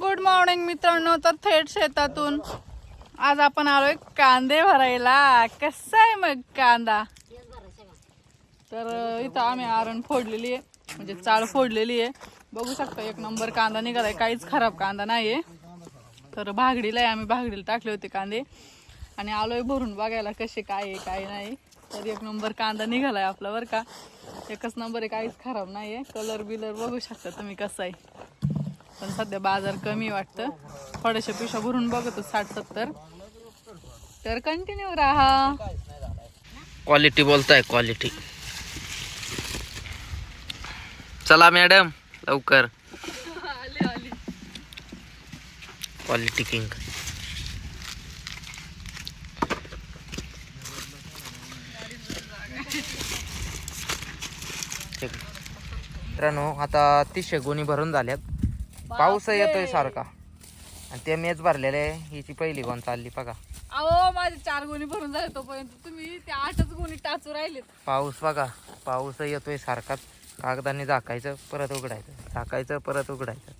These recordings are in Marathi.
गुड मॉर्निंग मित्रांनो तर थेट शेतातून आज आपण आलोय कांदे भरायला. कसा आहे मग कांदा? तर इथं आम्ही आरण फोडलेली आहे. म्हणजे चाळ फोडलेली आहे. बघू शकता एक नंबर कांदा निघालाय. काहीच खराब कांदा नाहीये. तर भागडीला आहे. आम्ही भागडीला टाकले होते कांदे. आणि आलोय भरून बघायला कसे काय आहे काय नाही. तर एक नंबर कांदा निघालाय आपला बरं का. एकच नंबर आहे काहीच खराब नाहीये. कलर बिलर बघू शकता तुम्ही कसं आहे. पण सध्या बाजार कमी वाटतं. थोड्याशा पिशा भरून बघतो साठ सत्तर तर कंटिन्यू राहा. क्वालिटी बोलताय क्वालिटी चला मॅडम लवकर. क्वालिटी किंग मित्रांनो आता तीसशे गुणी भरून झाल्यात. पाऊस येतोय सारखा. आणि ते मेच भरलेले आहे हिची पहिली गोण चालली बघा. अहो माझे चार गुणी भरून झाले तोपर्यंत. तुम्ही ते आठच गुणी टाचू राहिलेत. पाऊस बघा पाऊस येतोय सारखाच. कागदाने झाकायचं परत उघडायचं. झाकायचं परत उघडायचं.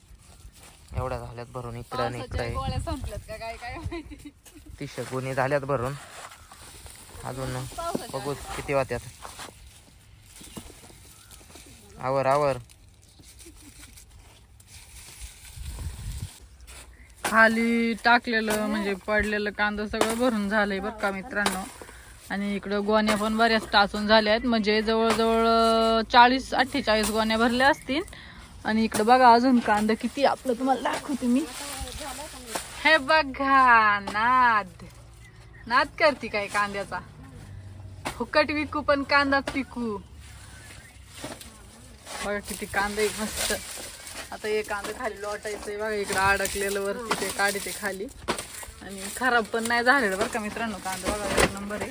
एवढ्या झाल्यात भरून इकडं आणि पावसाच्या इकडं. गोळ्या संपल्यात का काय काय माहिती? तीसशे गुन्हे झाल्यात भरून. अजून पावसाच्या. बघू किती वाट्यात आवर आवर. खाली टाकलेलं म्हणजे पडलेलं कांदा सगळं भरून झालंय बरं का मित्रांनो. आणि इकडं गोण्या पण बऱ्याच टाचून झाल्या आहेत. म्हणजे जवळजवळ चाळीस अठ्ठेचाळीस गोण्या भरल्या असतील. आणि इकडं बघा अजून कांदा किती आपलं तुम्हाला दाखवते मी. हे बघा नाद. नाद करते काय कांद्याचा? फुकट विकू पण कांदाच पिकू. बघा किती कांदा एक मस्त. आता हे कांदा खाली लोटायचंय बघा इकडं अडकलेलं वरती ते काढते खाली. आणि खराब पण नाही झालेलं बरं का मित्रांनो कांदा बघा एक नंबर आहे.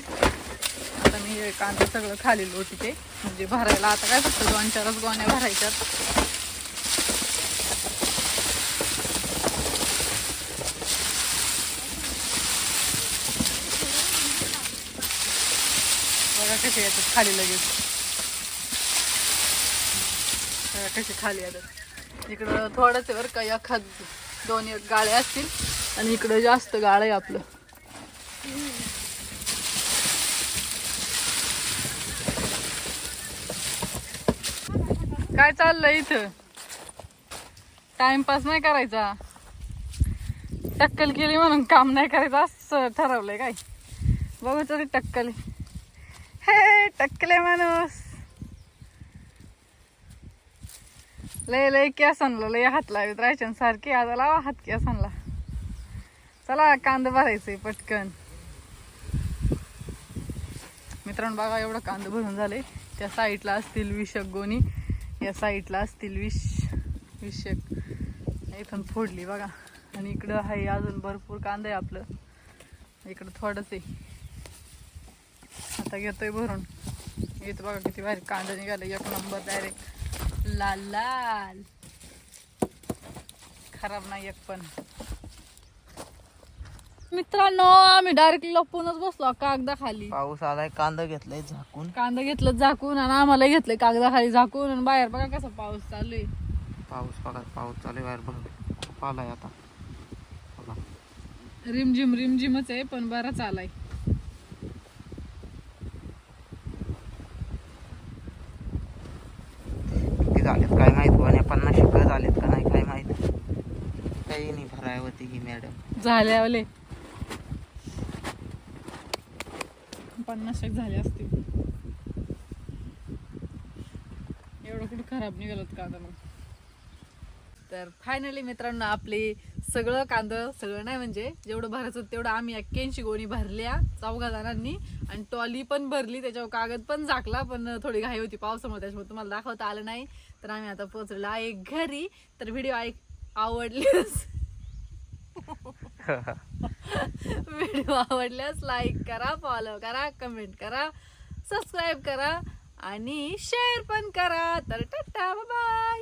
आता मी हे कांदा सगळं खाली लोटते म्हणजे भरायला आता काय फक्त दोन चारच गोण्या भरायच्यात. बघा कसे येतात खाली लगेच. बघा कसे खाली येतात. इकडं थोडंच आहे बरं का एखाद दोन एक गाळे असतील. आणि इकडं जास्त गाळ आहे आपलं. काय चाललंय इथं? टाइमपास नाही करायचा. टक्कल केली म्हणून काम नाही करायचं असं ठरवलंय काय? बघू तरी टक्कल. हे टक्कले माणूस. लय लय केसांना लय हात लावित राहायचे सारखे. आता लावा हात केस आणला. चला कांदा भरायचंय पटकन. मित्रांनो बघा एवढं कांदं भरून झाले. त्या साईडला असतील विषक गोणी. या साईडला असतील विष विषक. इथून फोडली बघा. आणि इकडं आहे अजून भरपूर कांदा आहे आपलं. इकडं थोडंच आहे. आता घेतोय भरून. येत बघा किती भारी कांदा निघाला. एक नंबर डायरेक्ट लाल लाल खराब नाही एक पण. मित्रांनो आम्ही डायरेक्ट लपूनच बसलो कागदाखाली. पाऊस आलाय कांदा घेतलाय झाकून. कांदा घेतलं झाकून आणि आम्हाला घेतलंय कागदाखाली झाकून आणि बाहेर बघा कसा पाऊस चालू आहे. पाऊस बघा पाऊस चालू आहे बाहेर बघा. आलाय आता. रिमझिम रिमझिमच आहे पण बराच आलाय किती झालेत काय माहीत कोण्या पन्नास शिकं झालेत का नाही काय माहीत. काही नाही भरायवती ही मॅडम. झाल्यावले. पन्नास एक झाले असतील. एवढं कुठं खराब निघालत आता मग? तर फायनली मित्रांनो आपली सगळं कांदं सगळं नाही म्हणजे जेवढं भरायचं होतं तेवढं आम्ही एक्क्याऐंशी गोणी भरल्या चौघा जणांनी आणि टॉली पण भरली त्याच्यावर कागद पण झाकला पण थोडी घाई होती पावसामुळे त्याच्यामुळे तुम्हाला दाखवता आलं नाही. तर आम्ही आता पोहोचलो आहे घरी. तर व्हिडिओ ऐक आवडलीच व्हिडिओ आवडल्यास लाईक करा फॉलो करा कमेंट करा सबस्क्राईब करा आणि शेअर पण करा. तर टाटा बाय